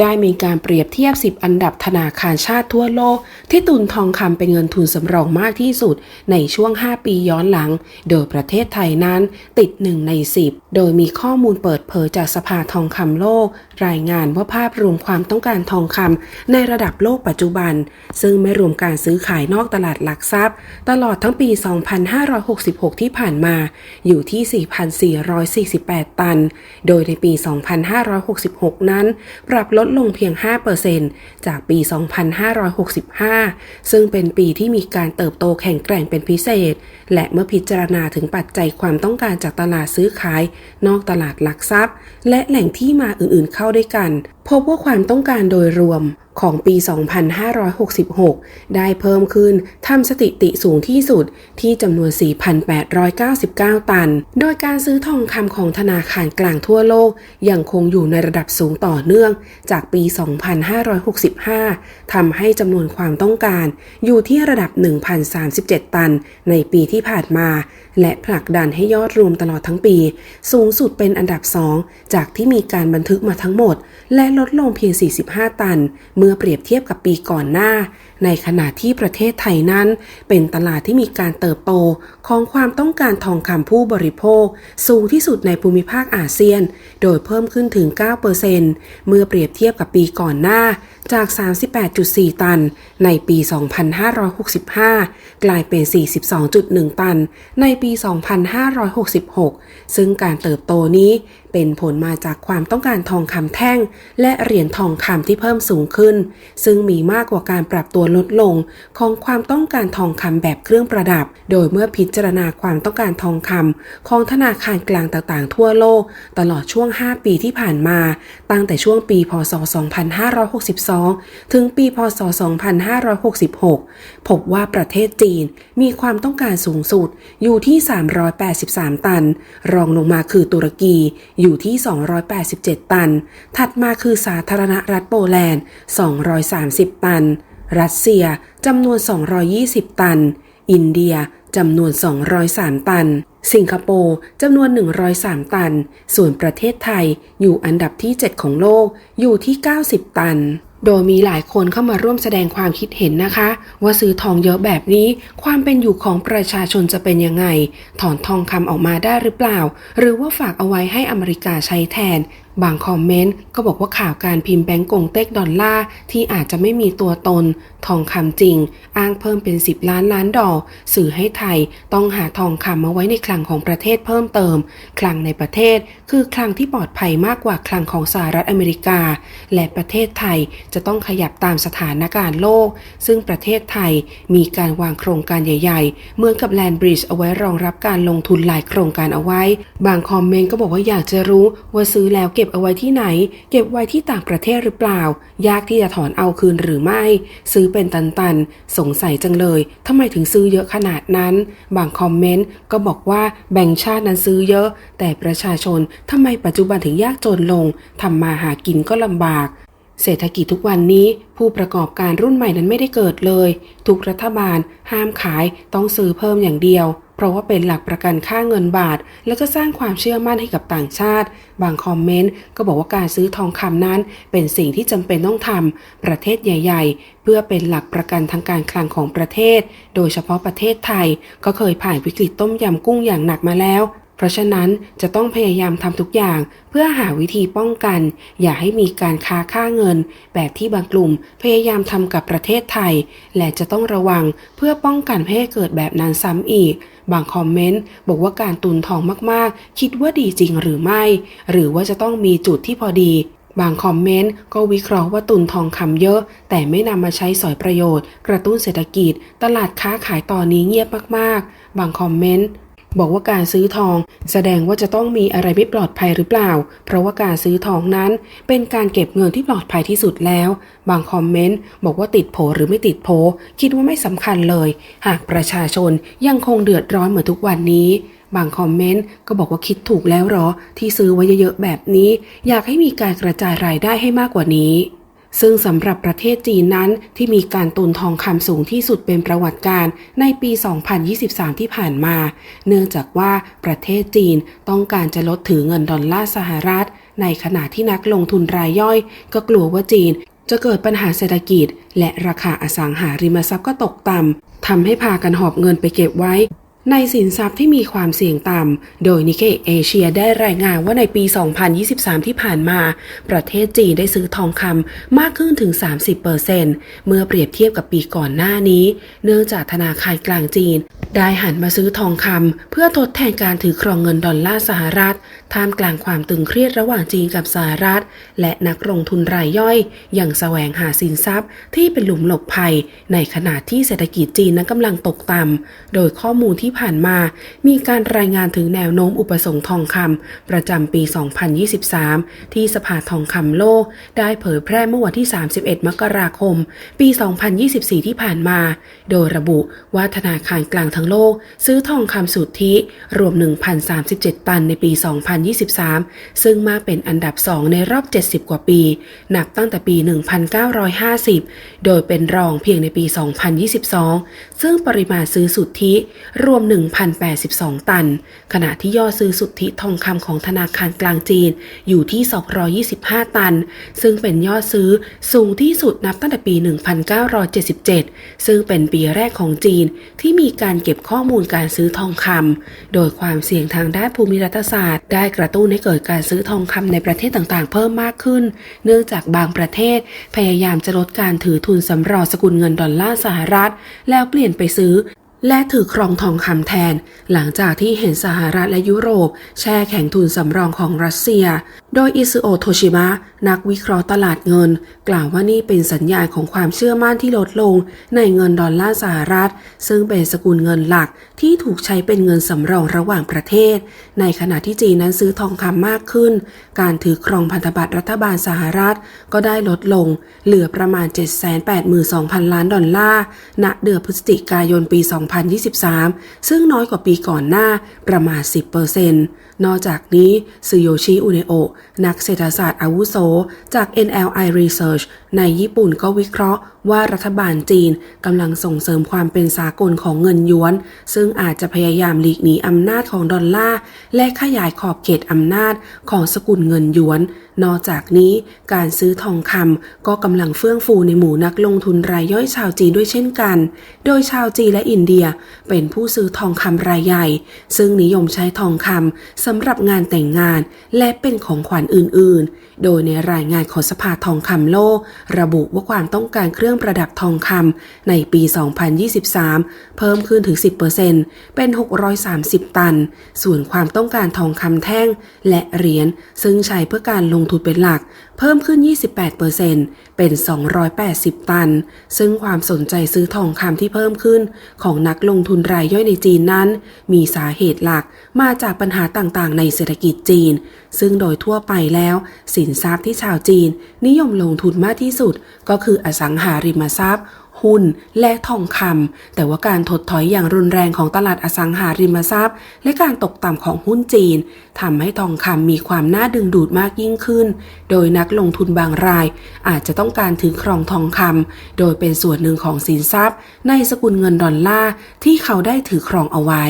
ได้มีการเปรียบเทียบ 10 อันดับธนาคารชาติทั่วโลก ที่ตุนทองคำเป็นเงินทุนสำรองมากที่สุด ในช่วง 5 ปีย้อนหลัง โดยประเทศไทยนั้นติด 1 ใน 10 โดยมีข้อมูลเปิดเผยจากสภาทองคำโลก รายงานว่าภาพรวมความต้องการทองคำในระดับโลกปัจจุบัน ซึ่งไม่รวมการซื้อขายนอกตลาดหลักทรัพย์ ตลอดทั้งปี 2566 ที่ผ่านมา อยู่ที่ 4,448 ตัน โดยในปี 2566 นั้น ปรับลดลงเพียง 5%จากปี 2565 ซึ่งเป็นปีที่มีการเติบโตแข็งแกร่งเป็นพิเศษ และเมื่อพิจารณาถึงปัจจัยความต้องการจากตลาดซื้อขาย นอกตลาดหลักทรัพย์ และแหล่งที่มาอื่นๆเข้าด้วยกันพบว่าความต้องการโดยรวมของปี 2566 ได้เพิ่มขึ้นทำสถิติสูงที่สุดที่จำนวน 4,899 ตัน โดยการซื้อทองคำของธนาคารกลางทั่วโลกยังคงอยู่ในระดับสูงต่อเนื่องจากปี 2565 ทำให้จำนวนความต้องการอยู่ที่ระดับ 1,037 ตันในปีที่ผ่านมา และผลักดันให้ยอดรวมตลอดทั้งปี สูงสุดเป็นอันดับ 2 จากที่มีการบันทึกมาทั้งหมด และลดลงเพียง 45 ตัน เมื่อเปรียบเทียบกับปีก่อนหน้า ในขณะที่ประเทศไทยนั้น เป็นตลาดที่มีการเติบโตของความต้องการทองคำผู้บริโภค สูงที่สุดในภูมิภาคอาเซียน โดยเพิ่มขึ้นถึง 9%เมื่อเปรียบเทียบกับปีก่อนหน้า จาก 38.4 ตัน ในปี 2565 กลายเป็น 42.1 ตัน ในปี 2566 ซึ่งการเติบโตนี้เป็นผลมาจากความต้องการทองคำแท่ง และเหรียญทองคำที่เพิ่มสูงขึ้น ซึ่งมีมากกว่าการปรับตัวลดลงของความต้องการทองคำแบบเครื่องประดับ โดยเมื่อพิจารณาความต้องการทองคำของธนาคารกลางต่างๆ ทั่วโลก ตลอดช่วง 5 ปีที่ผ่านมา ตั้งแต่ช่วงปี พศ 2562ถึงปีพศ 2566 พบว่าประเทศจีนมีความต้องการสูงสุดอยู่ที่ 383 ตัน รองลงมาคือตุรกีอยู่ที่ 287 ตัน ถัดมาคือสาธารณรัฐโปแลนด์ 230 ตัน รัสเซียจำนวน 220 ตัน อินเดียจำนวน 203 ตัน สิงคโปร์จำนวน 103 ตัน ส่วนประเทศไทยอยู่อันดับที่ 7 ของโลกอยู่ที่ 90 ตัน โดยมีหลายคนเข้ามาร่วมแสดงความคิดเห็นนะคะ ว่าซื้อทองเยอะแบบนี้ ความเป็นอยู่ของประชาชนจะเป็นยังไง ถอนทองคำออกมาได้หรือเปล่า หรือว่าฝากเอาไว้ให้อเมริกาใช้แทนบางคอมเมนต์ก็บอกว่าข่าวการพิมพ์แบงก์กงเต็กดอลลาร์ที่อาจจะไม่มีตัวตน ทองคำจริง อ้างเพิ่มเป็น 10 ล้านล้านดอลสื่อให้ไทยต้องหาทองคำมาไว้ในคลังของประเทศเพิ่มเติม คลังในประเทศคือคลังที่ปลอดภัยมากกว่าคลังของสหรัฐอเมริกา และประเทศไทยจะต้องขยับตามสถานการณ์โลก ซึ่งประเทศไทยมีการวางโครงการใหญ่ๆเหมือนกับแลนบริดจ์เอาไว้รองรับการลงทุนหลายโครงการเอาไว้ บางคอมเมนต์ก็บอกว่าอยากจะรู้ว่าซื้อแล้วเก็บเอาไว้ที่ไหน เก็บไว้ที่ต่างประเทศหรือเปล่า ยากที่จะถอนเอาคืนหรือไม่ ซื้อเป็นตันๆ สงสัยจังเลยทำไมถึงซื้อเยอะขนาดนั้น บางคอมเมนต์ก็บอกว่าแบ่งชาตินั้นซื้อเยอะ แต่ประชาชนทำไมปัจจุบันถึงยากจนลงทำมาหากินก็ลำบากเศรษฐกิจทุกวันนี้ผู้ประกอบการรุ่นใหม่นั้นไม่ได้เกิดเลย ทุกรัฐบาลห้ามขายต้องซื้อเพิ่มอย่างเดียว เพราะว่าเป็นหลักประกันค่าเงินบาท แล้วก็สร้างความเชื่อมั่นให้กับต่างชาติ บางคอมเมนต์ก็บอกว่าการซื้อทองคำนั้น เป็นสิ่งที่จำเป็นต้องทำประเทศใหญ่ ๆ เพื่อเป็นหลักประกันทางการคลังของประเทศ โดยเฉพาะประเทศไทย ก็เคยผ่านวิกฤตต้มยำกุ้งอย่างหนักมาแล้ว เพราะฉะนั้นจะต้องพยายามทำทุกอย่างเพื่อหาวิธีป้องกัน อย่าให้มีการค้าค่าเงิน แบบที่บางกลุ่มพยายามทำกับประเทศไทย และจะต้องระวังเพื่อป้องกันไม่ให้เกิดแบบนั้นซ้ำอีก บางคอมเมนต์บอกว่าการตุนทองมากๆ คิดว่าดีจริงหรือไม่ หรือว่าจะต้องมีจุดที่พอดีบางคอมเมนต์ก็วิเคราะห์ว่าตุนทองคำเยอะ แต่ไม่นำมาใช้สอยประโยชน์ กระตุ้นเศรษฐกิจ ตลาดค้าขายตอนนี้เงียบมากๆ บางคอมเมนต์ บอกว่าการซื้อทอง แสดงว่าจะต้องมีอะไรไม่ปลอดภัยหรือเปล่า เพราะว่าการซื้อทองนั้น เป็นการเก็บเงินที่ปลอดภัยที่สุดแล้ว บางคอมเมนต์บอกว่าติดโผหรือไม่ติดโผคิดว่าไม่สำคัญเลย หากประชาชนยังคงเดือดร้อนเหมือนทุกวันนี้ บางคอมเมนต์ก็บอกว่าคิดถูกแล้วหรอ ที่ซื้อไว้เยอะๆแบบนี้ อยากให้มีการกระจายรายได้ให้มากกว่านี้ ซึ่งสำหรับประเทศจีนนั้นที่มีการตุนทองคำสูงที่สุดเป็นประวัติการในปี 2023 ที่ผ่านมา เนื่องจากว่าประเทศจีนต้องการจะลดถือเงินดอลลาร์สหรัฐ ในขณะที่นักลงทุนรายย่อย ก็กลัวว่าจีนจะเกิดปัญหาเศรษฐกิจ และราคาอสังหาริมทรัพย์ก็ตกต่ำทำให้พากันหอบเงินไปเก็บไว้ ในสินทรัพย์ที่มีความเสี่ยงต่ำ โดยนิเคเอเชียได้รายงานว่าในปี 2023 ที่ผ่านมา ประเทศจีนได้ซื้อทองคำมากขึ้นถึง 30%เมื่อเปรียบเทียบกับปีก่อนหน้านี้ เนื่องจากธนาคารกลางจีน ได้หันมาซื้อทองคำเพื่อทดแทนการถือครองเงินดอลลาร์สหรัฐ ท่ามกลางความตึงเครียดระหว่างจีนกับสหรัฐ และนักลงทุนรายย่อยอย่างแสวงหาสินทรัพย์ ที่เป็นหลุมหลบภัย ในขณะที่เศรษฐกิจจีนนั้นกำลังตกต่ำ โดยข้อมูลที่ผ่านมา มีการรายงานถึงแนวโน้มอุปสงค์ทองคำประจำปี 2023 ที่สภาทองคำโลก ได้เผยแพร่เมื่อวันที่ 31 มกราคม ปี 2024 ที่ผ่านมา โดยระบุว่าธนาคารกลางทั้งโลก ซื้อทองคำสุทธิรวม 1,037 ตันในปี 2,0 2023 ซึ่งมาเป็นอันดับ2ในรอบ 70 กว่าปี นับตั้งแต่ปี 1950 โดยเป็นรองเพียงในปี 2022 ซึ่งปริมาณซื้อสุทธิรวม 1,082 ตัน ขณะที่ยอดซื้อสุทธิทองคำของธนาคารกลางจีนอยู่ที่ 225 ตัน ซึ่งเป็นยอดซื้อสูงที่สุดนับตั้งแต่ปี 1977 ซึ่งเป็นปีแรกของจีนที่มีการเก็บข้อมูลการซื้อทองคำ โดยความเสี่ยงทางด้านภูมิรัฐศาสตร์ ได้กระตุ้นให้เกิดการซื้อทองคำในประเทศต่างๆ เพิ่มมากขึ้น เนื่องจากบางประเทศพยายามจะลดการถือทุนสำรองสกุลเงินดอลลาร์สหรัฐ แล้วเปลี่ยนไปซื้อ และถือครองทองคำแทน หลังจากที่เห็นสหรัฐและยุโรป แช่แข็งทุนสำรองของรัสเซีย โดยอิซุโอโทชิมะนักวิเคราะห์ตลาดเงิน กล่าวว่านี่เป็นสัญญาณของความเชื่อมั่นที่ลดลง ในเงินดอลลาร์สหรัฐ ซึ่งเป็นสกุลเงินหลักที่ถูกใช้เป็นเงินสำรองระหว่างประเทศ ในขณะที่จีนนั้นซื้อทองคำมากขึ้น การถือครองพันธบัตรรัฐบาลสหรัฐก็ได้ลดลง เหลือประมาณ 782,000 ล้านดอลลาร์ณเดือนพฤศจิกายนปี2023 ซึ่งน้อยกว่าปีก่อนหน้าประมาณ 10%นอกจากนี้ซูโยชิอุเนโอนักเศรษฐศาสตร์อาวุโสจาก NLI Research ในญี่ปุ่นก็วิเคราะห์ว่ารัฐบาลจีนกำลังส่งเสริมความเป็นสากลของเงินหยวน ซึ่งอาจจะพยายามหลีกหนีอำนาจของดอลลาร์และขยายขอบเขตอำนาจของสกุลเงินหยวน นอกจากนี้การซื้อทองคำก็กำลังเฟื่องฟูในหมู่นักลงทุนรายย่อยชาวจีนด้วยเช่นกัน โดยชาวจีนและอินเดียเป็นผู้ซื้อทองคำรายใหญ่ ซึ่งนิยมใช้ทองคำสำหรับงานแต่งงาน และเป็นของขวัญอื่น ๆ โดยในรายงานของสภาทองคำโลก ระบุว่าความต้องการเครื่องประดับทองคำในปี 2023 เพิ่มขึ้นถึง 10%เป็น 630 ตัน ส่วนความต้องการทองคำแท่งและเหรียญซึ่งใช้เพื่อการลงทุนเป็นหลัก เพิ่มขึ้น 28%เป็น 280 ตัน ซึ่งความสนใจซื้อทองคำที่เพิ่มขึ้น ของนักลงทุนรายย่อยในจีนนั้น มีสาเหตุหลักมาจากปัญหาต่างๆ ในเศรษฐกิจจีน ซึ่งโดยทั่วไปแล้ว สินทรัพย์ที่ชาวจีน นิยมลงทุนมากที่สุดก็คืออสังหาริมทรัพย์ หุ้น และทองคำแต่ว่าการถดถอยอย่างรุนแรงของตลาดอสังหาริมทรัพย์ และการตกต่ำของหุ้นจีนทำให้ทองคำมีความน่าดึงดูดมากยิ่งขึ้น โดยนักลงทุนบางราย อาจจะต้องการถือครองทองคำโดยเป็นส่วนหนึ่งของสินทรัพย์ ในสกุลเงินดอลลาร์ที่เขาได้ถือครองเอาไว้